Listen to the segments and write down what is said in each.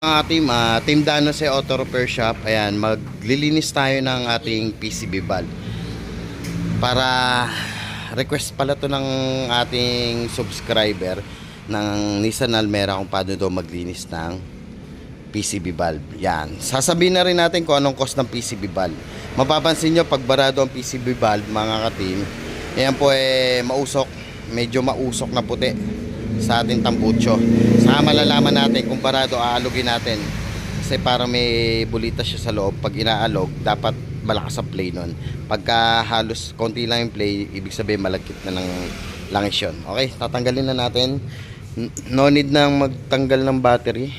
Mga team, ah, Team Dano sa Auto Repair Shop, ayan, maglilinis tayo ng ating PCB valve. Para request pala to ng ating subscriber ng Nissan Almera kung paano daw maglinis ng PCB valve. Yan. Sasabihin na rin natin kung anong cost ng PCB valve. Mapapansin nyo, pag barado ang PCB valve, mga ka-team, ayan po eh, mausok. Medyo mausok na puti sa ating tambucho. Saka malalaman natin kung barado aalugin natin. Kasi parang may bulita siya sa loob. Pag inaalog, dapat malakas ang play nun. Pagka halos konti lang yung play, ibig sabihin malagkit na ng langis yun. Okay, tatanggalin na natin. No need nang magtanggal ng battery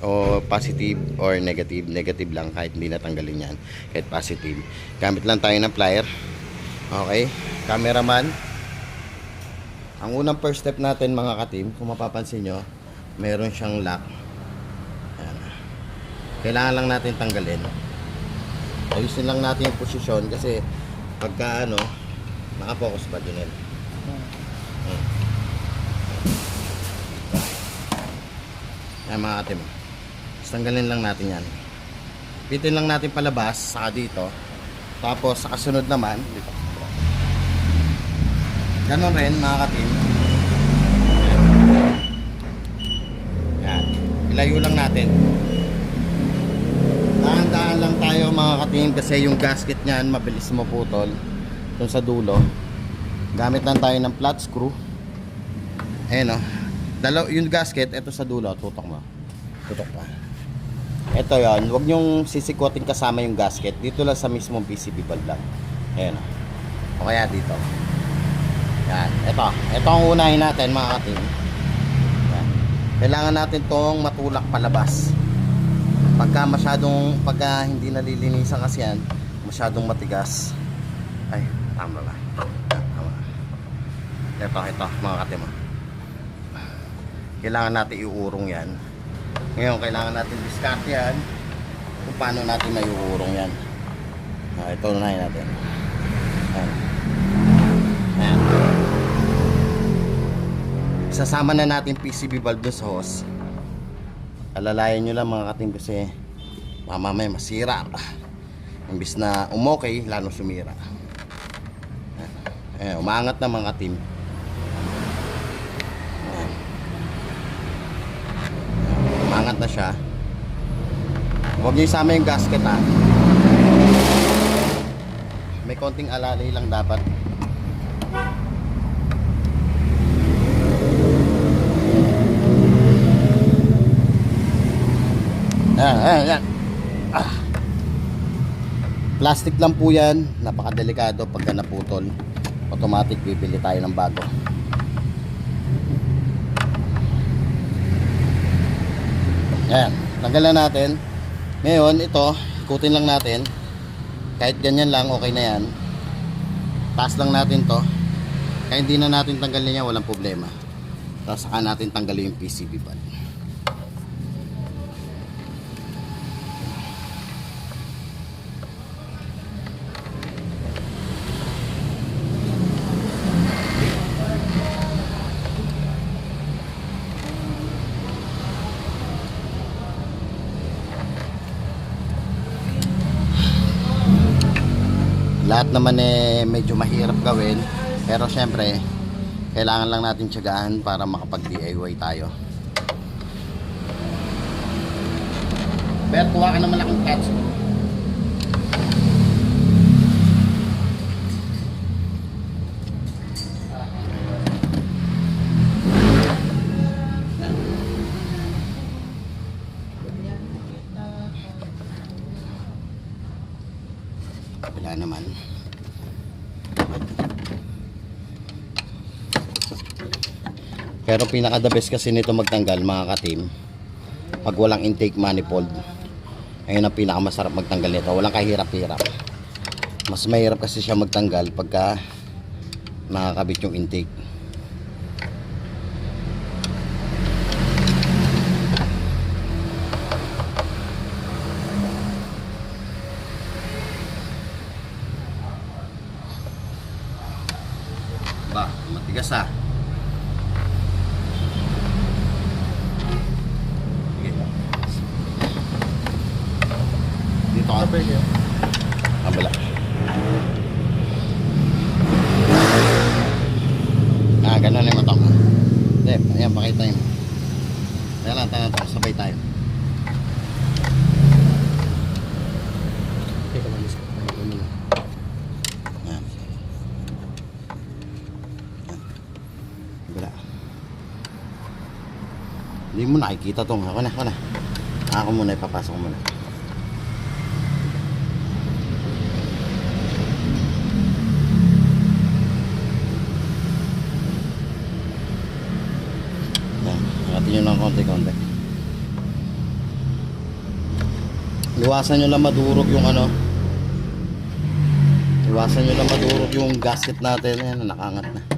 o positive or negative. Negative lang kahit hindi natanggalin yan. Kahit positive. Gamit lang tayo ng plier. Okay, cameraman. Ang unang first step natin mga ka-team, kung mapapansin nyo, meron siyang lock. Ayan. Kailangan lang natin tanggalin. Ayusin lang natin yung posisyon kasi pagka ano, nakapokus pa din Ayan mga ka-team. Tanggalin lang natin yan. Pitin lang natin palabas, saka dito. Tapos sa kasunod naman, dito. Ganon rin mga katim. Yan. Ilayo lang natin. Dahan-dahan lang tayo mga katim kasi yung gasket niyan mabilis maputol. Itong sa dulo. Gamit lang tayo ng flat screw. Ayan o. Dalaw, yung gasket, ito sa dulo. Tutok mo. Tutok pa. Ito yan. Huwag nyong sisikotin kasama yung gasket. Dito lang sa mismong PCB valve lang. Ayan o. O kaya dito. Yan, ito. Ito ang unahin natin mga katim. Yan. Kailangan natin tong matulak palabas. Pagka masyadong, pagka hindi nalilinisan kasi yan, masyadong matigas. Ay, tama ba? Tama. Ito, ito, mga katim. ah. Kailangan natin iurong yan. Ngayon, kailangan natin discard yan kung paano natin may iurong yan. Ah, ito unahin natin. Yan. Ayan. Sasama na natin PCB valve doon sa hose. Alalayan nyo lang mga katim kasi mamamay masira. Imbis na umokay, lalo sumira. Ayan, umangat na mga katim. Umangat na siya. Huwag nyo isama yung gasket ha. May konting alalay lang dapat. Ayan, ayan, ayan. Ah. Plastic lang po yan. Napakadelikado pagka naputol. Automatic bibili tayo ng bago. Ayan, tanggalan natin. Ngayon, ito, ikutin lang natin. Kahit ganyan lang, okay na yan. Taas lang natin to. Kaya hindi na natin tanggalin yan, walang problema. Tapos saka natin tanggalin yung PCB pad. Lahat naman eh medyo mahirap gawin. Pero syempre kailangan lang natin tiyagaan para makapag DIY tayo. Bert, kuha ka ng malaking catch naman. Pero pinaka the best kasi nito magtanggal mga ka-team. Pag walang intake manifold ayun ang pinaka masarap magtanggal nito. Walang kahirap-hirap. Mas mahirap kasi siya magtanggal pagka nakakabit yung intake ba? Matigas ah. Dito ka. Kabila. Ah, ganun yung mata mo. Dep, ayan, pakita yun. Kaya lang, tayo, sabay tayo. Hindi mo nakikita tong. Ako na, ako na. Ako muna, ipapasok muna. Yan, natin nyo ng konti-konti. Iwasan nyo lang madurog yung ano. Iwasan nyo lang madurog yung gasket natin. Ayan, nakangat na.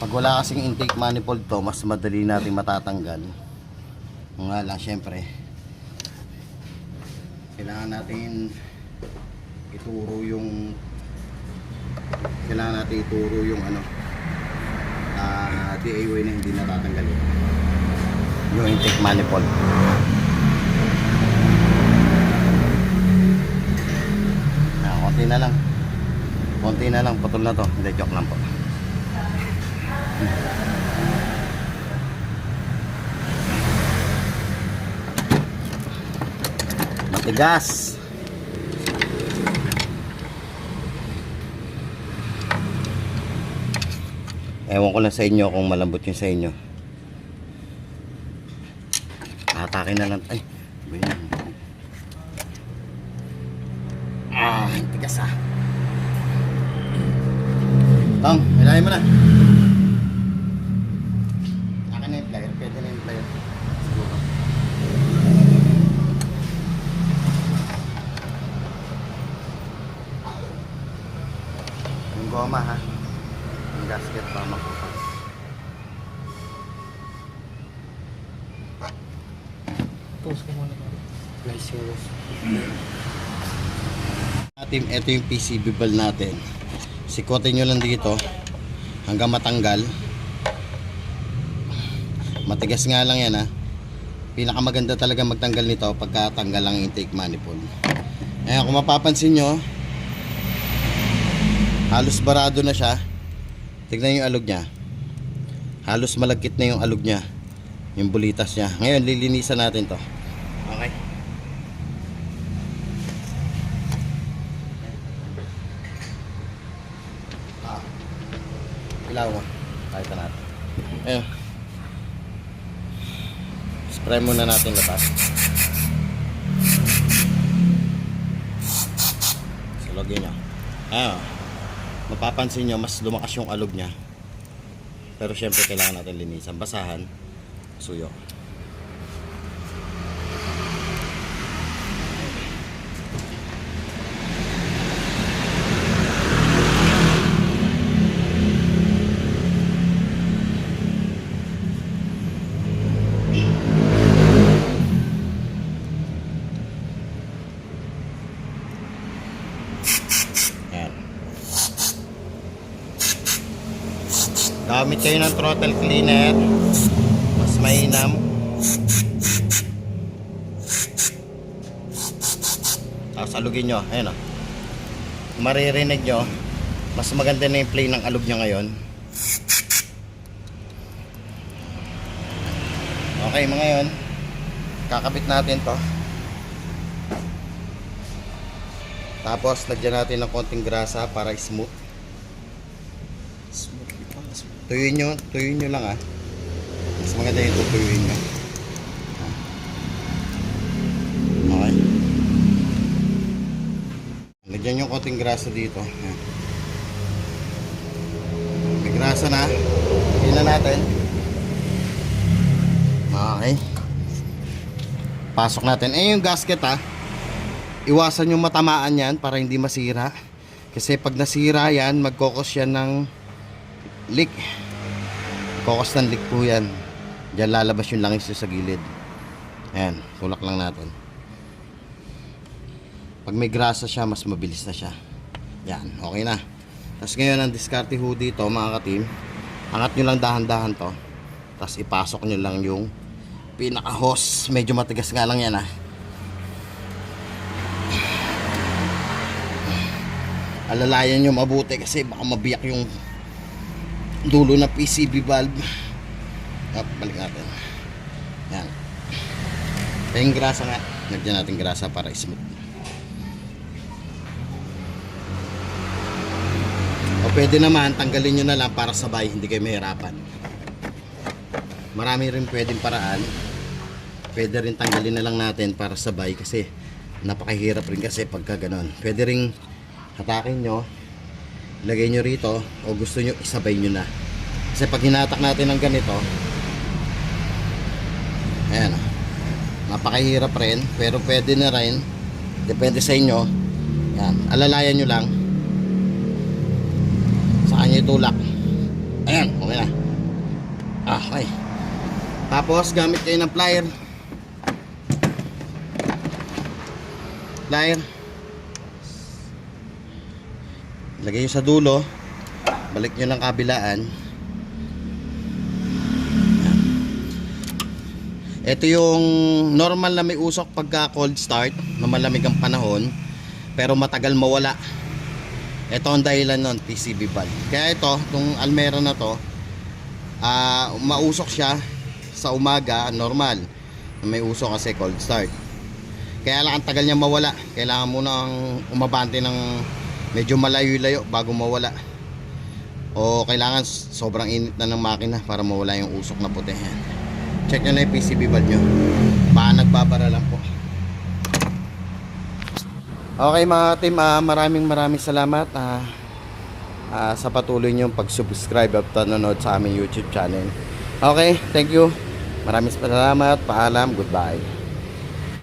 Pag wala kasing intake manifold to, mas madali natin matatanggal. Nga lang, syempre. Kailangan natin ituro yung kailangan natin ituro yung ano ah DIY na hindi natatanggalin. Yung intake manifold. Ah, konti na lang. Konti na lang. Putol na to. Hindi joke lang po matigas Ewan ko lang sa inyo kung malambot yung sa inyo. Atake na lang. Ay, ba yun? Ah, tigas ah. Tong, hilahin mo na. Akin na yung plier. Pwede na yung plier. Siguro. Goma ha. Yung gasket pa makupas. Post ko muna. Nice yung Atin, ito yung PCB ball natin. Sikotin nyo lang dito hanggang matanggal. Matigas nga lang yan ha. Pinakamaganda talaga magtanggal nito pagka tanggal ang intake manifold. Ayan, kung mapapansin nyo, halos barado na siya. Tignan yung alog niya. Halos malagkit na yung alog niya. Yung bulitas niya. Ngayon, lilinisan natin to. Okay. Ah. Ilaw mo. Kahit na natin. Ayun. Spray muna natin lahat. Sa login niya. Ayun. Mapapansin nyo, mas lumakas yung alog niya. Pero syempre kailangan natin linisan. Basahan. Suyo. Gamit kayo ng throttle cleaner. Mas mainam. Tapos alugin nyo. Ayan o. Maririnig nyo. Mas maganda na yung play ng alog nyo ngayon. Okay mga yun. Kakabit natin to. Tapos lagyan natin ng konting grasa para. Smooth. Tuyuin nyo, tuyuin nyo lang ah. Mas maganda yung tutuyuin nyo. Okay. Lagyan yung konting grasa dito. May grasa na. Hindi na natin. Okay. Pasok natin. Eh yung gasket ah iwasan yung matamaan yan para hindi masira kasi pag nasira yan magkokos yan ng leak kokos ng leak po yan. Dyan lalabas yung langis sa gilid. Ayan tulak lang natin. Pag may grasa siya mas mabilis na siya. Yan okay na. Tapos ngayon ang diskarte ho dito mga katim angat nyo lang dahan-dahan to. Tapos ipasok nyo lang yung pinaka hose medyo matigas nga lang yan ah. Alalayan nyo mabuti kasi baka mabiyak yung dulo ng PCB valve. Up, balik natin. Yan. Yung grasa nga. Lagyan natin grasa para smooth o pwede naman tanggalin nyo na lang para sabay hindi kayo mahirapan. Marami rin pwedeng paraan. Pwede rin tanggalin na lang natin para sabay kasi napakahirap rin kasi pagka ganon pwede rin hatakin nyo ilagay nyo rito o gusto nyo isabay nyo na. Kasi pag hinatak natin ng ganito ayan napakahirap rin pero pwede na rin. Depende sa inyo. Yan alalayan nyo lang. Saan nyo itulak. Ayan okay na. Ah okay. Tapos gamit kayo ng plier plier lagay nyo sa dulo. Balik nyo ng kabilaan. Ito yung normal na may usok pagka cold start. Na malamig ang panahon. Pero matagal mawala. Ito ang dahilan nun PCB valve. Kaya ito itong Almera na to ah mausok siya sa umaga normal. May usok kasi cold start. Kaya lang ang tagal niya mawala. Kailangan mo nang umabante ng medyo malayo-layo bago mawala. O kailangan sobrang init na ng makina para mawala yung usok na puti. Yan check nyo na yung PCB valve nyo. Baka nagbabara lang po. Okay mga team ah, maraming maraming salamat ah, ah, sa patuloy nyo pag-subscribe at nanonood sa aming YouTube channel. Okay thank you. Maraming salamat. Paalam. Goodbye